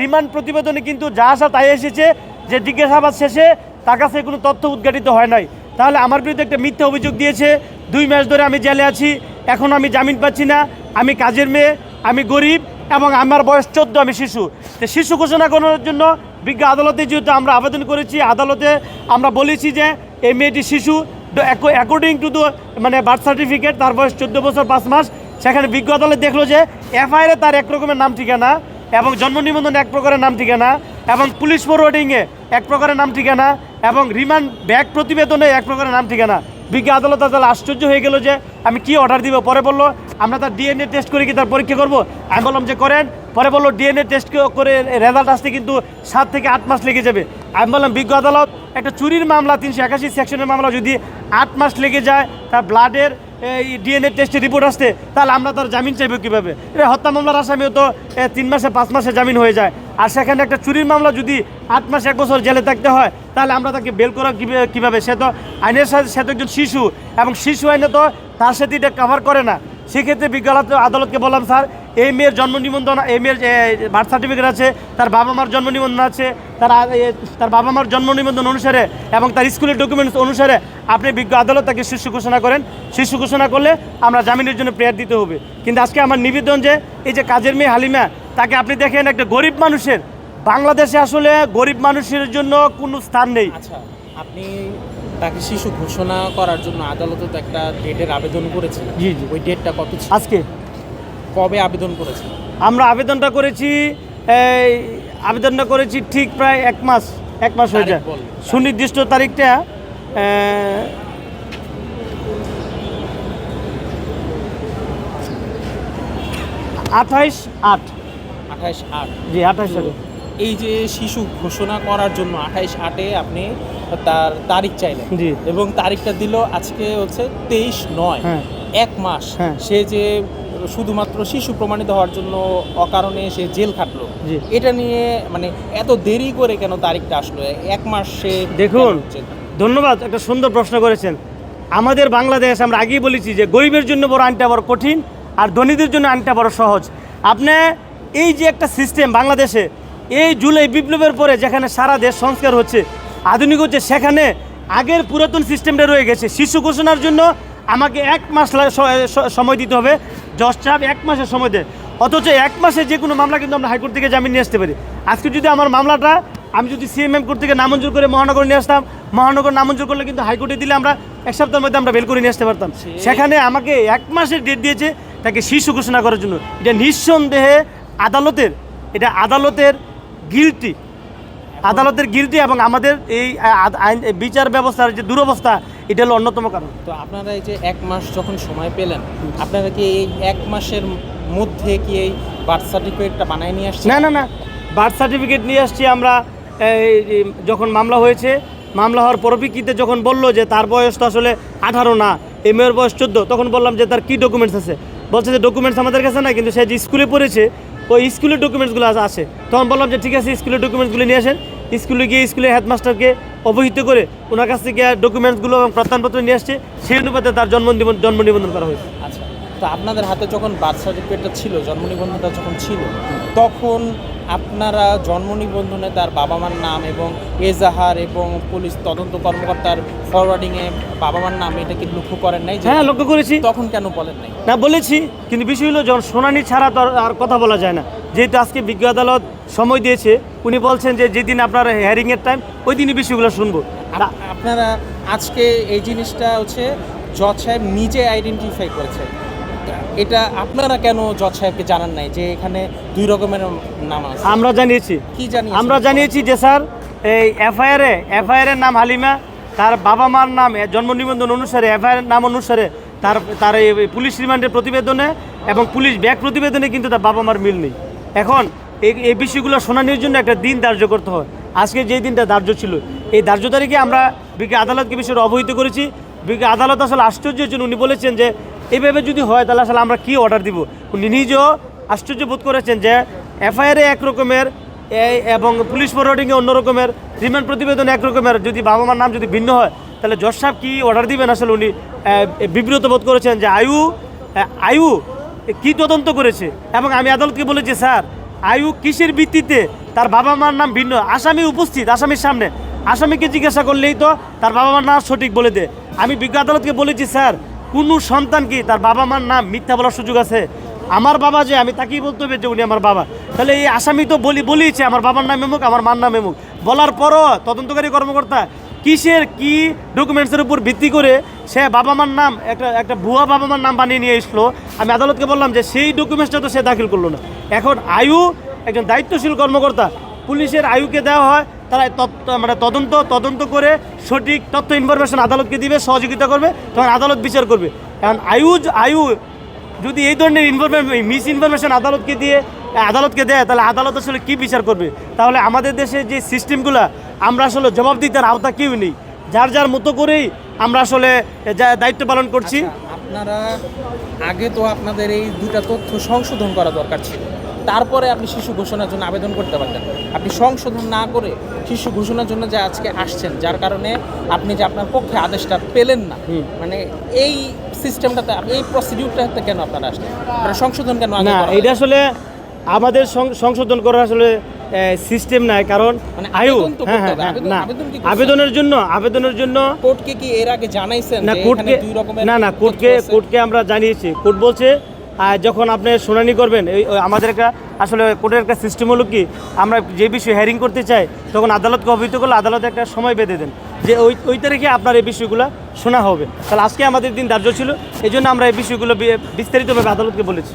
Remand প্রতিবেদনে কিন্তু যা আসা তাই এসেছে, যে জিজ্ঞাসাবাদ শেষে তার কাছে কোনো তথ্য উদ্ঘাটিত হয় নাই। তাহলে আমার বিরুদ্ধে একটা মিথ্যা অভিযোগ দিয়েছে, দুই মাস ধরে আমি জেলে আছি, এখন আমি জামিন পাচ্ছি না, আমি কাজের মেয়ে, আমি গরিব এবং আমার বয়স চোদ্দ, আমি শিশু। তো শিশু ঘোষণা করার জন্য বিজ্ঞ আদালতে যেহেতু আমরা আবেদন করেছি, আদালতে আমরা বলেছি যে এই মেয়েটি শিশু অ্যাকর্ডিং টু দ্য মানে বার্থ সার্টিফিকেট তার বয়স চোদ্দ বছর, পাঁচ মাস, সেখানে বিজ্ঞ আদালত দেখল যে এফআইআরে তার এক রকমের নাম ঠিকানা এবং জন্ম নিবন্ধন এক প্রকারের নাম ঠিকানা, এবং পুলিশ ফরওয়ার্ডিংয়ে এক প্রকারের নাম ঠিকানা, এবং রিমান্ড ব্যাক প্রতিবেদনে এক প্রকারের নাম ঠিকানা। বিজ্ঞ আদালত তাহলে আশ্চর্য হয়ে গেল যে আমি কি অর্ডার দিব? পরে বলল, আমরা তার ডিএনএ টেস্ট করে কি তার পরীক্ষা করব? আমি বললাম যে, করেন। পরে বলল ডিএনএ টেস্ট করে রেজাল্ট আসতে কিন্তু সাত থেকে আট মাস লেগে যাবে। আমি বললাম, বিজ্ঞ আদালত, একটা চুরির মামলা, তিনশো একাশি সেকশনের মামলা যদি আট মাস লেগে যায়, তার ব্লাডের এই ডিএনএ টেস্টের রিপোর্ট আসতে তাহলে আমরা তার জামিন চাইব কীভাবে? এটা হত্যা মামলার আসামিও তো তিন মাসে, পাঁচ মাসে জামিন হয়ে যায়। আর সেখানে একটা চুরির মামলা যদি আট মাস, এক বছর জেলে থাকতে হয়, তাহলে আমরা তাকে বেল করা কীভাবে? সে তো আইনের সাথে, সে তো একজন শিশু, এবং শিশু আইনে তো তার সাথে এটা কভার করে না। সেক্ষেত্রে বিজ্ঞ আদালত- আদালতকে বললাম, স্যার এই মেয়ের জন্ম নিবন্ধন এই মেয়ের বার্থ সার্টিফিকেট আছে তার বাবা মার জন্ম নিবন্ধন আছে তার তার বাবা মার জন্ম নিবন্ধন অনুসারে এবং তার স্কুলের ডকুমেন্টস অনুসারে আপনি বিজ্ঞ আদালত তাকে শিশু ঘোষণা করেন। শিশু ঘোষণা করলে আমরা জামিনের জন্য প্রেয়ার দিতে হবে। কিন্তু আজকে আমার নিবেদন যে এই যে কাজের মেয়ে হালিমা তাকে আপনি দেখেন একটা গরিব মানুষের। বাংলাদেশে আসলে গরিব মানুষের জন্য কোনো স্থান নেই। আচ্ছা আপনি তাকে শিশু ঘোষণা করার জন্য আদালতে একটা ডেটের আবেদন করেছিলেন। জি, জি। ওই ডেটটা কত আজকে? কবে আবেদন করেছেন? আমরা আবেদনটা করেছি এই আবেদনটা করেছি ঠিক প্রায় এক মাস এক মাস হয়ে যায়। সুনির্দিষ্ট তারিখটা আঠাইশ আট। আঠাইশ আট। জি আঠাইশ আট। এই যে শিশু ঘোষণা করার জন্য আঠাইশ আটে আপনি তার তারিখ চাইলেন জি। এবং তারিখটা দিল আজকে হচ্ছে তেইশ নয় হ্যাঁ। এক মাস। হ্যাঁ। সে যে শুধুমাত্র শিশু প্রমাণিত হওয়ার জন্য অকারণে সে জেল খাটলো। এটা নিয়ে মানে এত দেরি করে কেন তারিখটা আসলো? এক মাস সে দেখুন? ধন্যবাদ একটা সুন্দর প্রশ্ন করেছেন। আমাদের বাংলাদেশ আমরা আগেই বলেছি যে গরিবের জন্য বড় আইনটা বড় কঠিন আর ধনীদের জন্য আইনটা বড় সহজ। আপনি এই যে একটা সিস্টেম বাংলাদেশে এই জুলাই বিপ্লবের পরে যেখানে সারা দেশ সংস্কার হচ্ছে আধুনিক হচ্ছে সেখানে আগের পুরাতন সিস্টেমটা রয়ে গেছে। শিশু ঘোষণার জন্য আমাকে এক মাস সময় দিতে হবে। জজ সাহেব এক মাসের সময় দেয়। অথচ এক মাসে যে কোনো মামলা কিন্তু আমরা হাইকোর্ট থেকে জামিন নিয়ে আসতে পারি। আজকে যদি আমার মামলাটা আমি যদি সিএমএম কোর্ট থেকে নামঞ্জুর করে মহানগর নিয়ে আসতাম মহানগর নামঞ্জুর করলে কিন্তু হাইকোর্টে দিলে আমরা এক সপ্তাহের মধ্যে আমরা বেল করে নিয়ে আসতে পারতাম। সেখানে আমাকে এক মাসের ডেট দিয়েছে তাকে শিশু ঘোষণা করার জন্য। এটা নিঃসন্দেহে আদালতের এটা আদালতের গিলটি আদালতের গিলটি এবং আমাদের এই আইন এই বিচার ব্যবস্থার যে দুরবস্থা এটা হলো অন্যতম কারণ। তো আপনারা এই যে এক মাস যখন সময় পেলেন আপনারা কি এই এক মাসের মধ্যে কি এই বার্থ সার্টিফিকেটটা বানায় নিয়ে আসছেন? না না না। বার্থ সার্টিফিকেট নিয়ে আসছি আমরা যখন মামলা হয়েছে মামলা হওয়ার পরপ্রেক্ষিতে যখন বলল যে তার বয়স তো আসলে আঠারো না এই মেয়ের বয়স চোদ্দ তখন বললাম যে তার কী ডকুমেন্টস আছে? বলছে যে ডকুমেন্টস আমাদের কাছে না কিন্তু সে যে স্কুলে পড়েছে ওই স্কুলের ডকুমেন্টসগুলো আছে। তখন বললাম যে ঠিক আছে স্কুলের ডকুমেন্টসগুলো নিয়ে আসেন। স্কুলে গিয়ে স্কুলের হেডমাস্টারকে অবহিত করে ওনার কাছ থেকে ডকুমেন্টসগুলো এবং প্রত্যয়নপত্র নিয়ে আসছে সেই অনুপাতে তার জন্ম জন্ম নিবন্ধন করা হয়েছে। আচ্ছা তো আপনাদের হাতে যখন বার্থ সার্টিফিকেটটা ছিল জন্ম নিবন্ধনটা যখন ছিল তখন আপনারা জন্ম নিবন্ধনে তার বাবা মার নাম এবং এজাহার এবং পুলিশ তদন্ত কর্মকর্তার ফরওয়ার্ডিংয়ে বাবা মার নাম এটা কি লক্ষ্য করেন নাই? হ্যাঁ লক্ষ্য করেছি। তখন কেন বলেন নাই? না বলেছি কিন্তু বিষয় হলো যখন শুনানি ছাড়া তো আর কথা বলা যায় না। যেহেতু আজকে বিজ্ঞ আদালত সময় দিয়েছে উনি বলছেন যে যেদিন আপনার হেয়ারিংয়ের টাইম ওই দিনই বিষয়গুলো শুনব। আপনারা আজকে এই জিনিসটা হচ্ছে জজ সাহেব নিজে আইডেন্টিফাই করেছে। এটা আপনারা কেন জজ সাহেবকে জানান নাই যে এখানে দুই রকমের নাম আছে? আমরা জানিয়েছি। কি জানি আমরা জানিয়েছি যে স্যার এই এফআইআরে এফআইআরের নাম হালিমা তার বাবা মার নাম জন্ম নিবন্ধন অনুসারে এফআইআর নাম অনুসারে তার তার এই পুলিশ রিমান্ডের প্রতিবেদনে এবং পুলিশ ব্যাগ প্রতিবেদনে কিন্তু তার বাবা মার মিল নেই। এখন এই বিষয়গুলো শুনানির জন্য একটা দিন ধার্য করতে হয়। আজকে যে দিনটা ধার্য ছিল, এই ধার্য তারিখে আমরা বিজ্ঞ আদালতকে বিষয়টা অবহিত করেছি। বিজ্ঞ আদালত আসলে আশ্চর্যের জন্য উনি বলেছেন যে এইভাবে যদি হয় তাহলে আসলে আমরা কি অর্ডার দিব? উনি নিজেও আশ্চর্য বোধ করেছেন যে এফআইআরে এক রকমের এই এবং পুলিশ ফরওয়ার্ডিংয়ে অন্য রকমের রিমান্ড প্রতিবেদন এক রকমের, যদি বাবা মার নাম যদি ভিন্ন হয়, তাহলে জজ সাহেব কী অর্ডার দিবেন? আসলে উনি বিব্রত বোধ করেছেন যে, আয়ু আয়ু কি তদন্ত করেছে? এবং আমি আদালতকে বলেছি, স্যার আয়ু কিসের ভিত্তিতে? তার বাবা মার নাম ভিন্ন। আসামি উপস্থিত, আসামির সামনে। আসামিকে জিজ্ঞাসা করলেই তো তার বাবা মার নাম সঠিক বলে দে আমি বিজ্ঞ আদালতকে বলেছি, স্যার, কোনো সন্তান কি তার বাবা মার নাম মিথ্যা বলার সুযোগ আছে? আমার বাবা যে, আমি তাকেই বলতে হবে যে, উনি আমার বাবা। তাহলে এই আসামি তো বলি, বলিয়েছে, আমার বাবার নাম এমুক, আমার মার নাম এমুক। বলার পরও তদন্তকারী কর্মকর্তা কিসের কি ডকুমেন্টসের উপর ভিত্তি করে সে বাবা মার নাম, একটা একটা ভুয়া বাবা মার নাম বানিয়ে নিয়ে এসলো। আমি আদালতকে বললাম যে সেই ডকুমেন্টসটা তো সে দাখিল করল না। এখন আয়ু, একজন দায়িত্বশীল কর্মকর্তা, পুলিশের আয়ুকে দেওয়া হয়, তারা মানে তদন্ত তদন্ত করে সঠিক তথ্য ইনফরমেশন আদালতকে দিবে, সহযোগিতা করবে, তখন আদালত বিচার করবে। এখন আয়ু আয়ু, যদি এই ধরনের ইনফরমেশন মিস ইনফরমেশন আদালতকে দিয়ে আদালতকে দেয়, তাহলে আদালত আসলে কী বিচার করবে? তাহলে আমাদের দেশে যে সিস্টেমগুলো আমরা আসলে জবাবদিহিতার আওতা কেউ নেই। যার যার মতো করেই আমরা আসলে দায়িত্ব পালন করছি। আচ্ছা, আপনারা আগে তো আপনাদের এই দুটা তথ্য সংশোধন করা দরকার ছিল। তারপরে আপনি শিশু ঘোষণার জন্য আবেদন করতে পারতেন। আপনি সংশোধন না করে শিশু ঘোষণার জন্য যে আজকে আসছেন যার কারণে আপনি যে আপনার পক্ষে আদেশটা পেলেন না। মানে এই সিস্টেমটাতে এই প্রসিডিউরটাতে কেন আপনারা আসলেন? আপনারা সংশোধন কেন না এটা আসলে আমাদের সংশোধন করার আসলে সিস্টেম নাই কারণ মানে আয়ু। হ্যাঁ হ্যাঁ না? আবেদনের জন্য আবেদনের জন্য কোর্টকে কি এর আগে জানাইছেন না কোর্টকে না না কোর্টকে কোর্টকে আমরা জানিয়েছি। কোর্ট বলছে যখন আপনি শুনানি করবেন আমাদের একটা আসলে কোর্টের একটা সিস্টেম হলো কি আমরা যে বিষয়ে হেয়ারিং করতে চাই তখন আদালতকে অবহিত করলে আদালত একটা সময় বেঁধে দেন যে ওই ওই তারিখে আপনার এই বিষয়গুলো শোনা হবে। তাহলে আজকে আমাদের দিন ধার্য ছিল এই জন্য আমরা এই বিষয়গুলো বিস্তারিতভাবে আদালতকে বলেছি।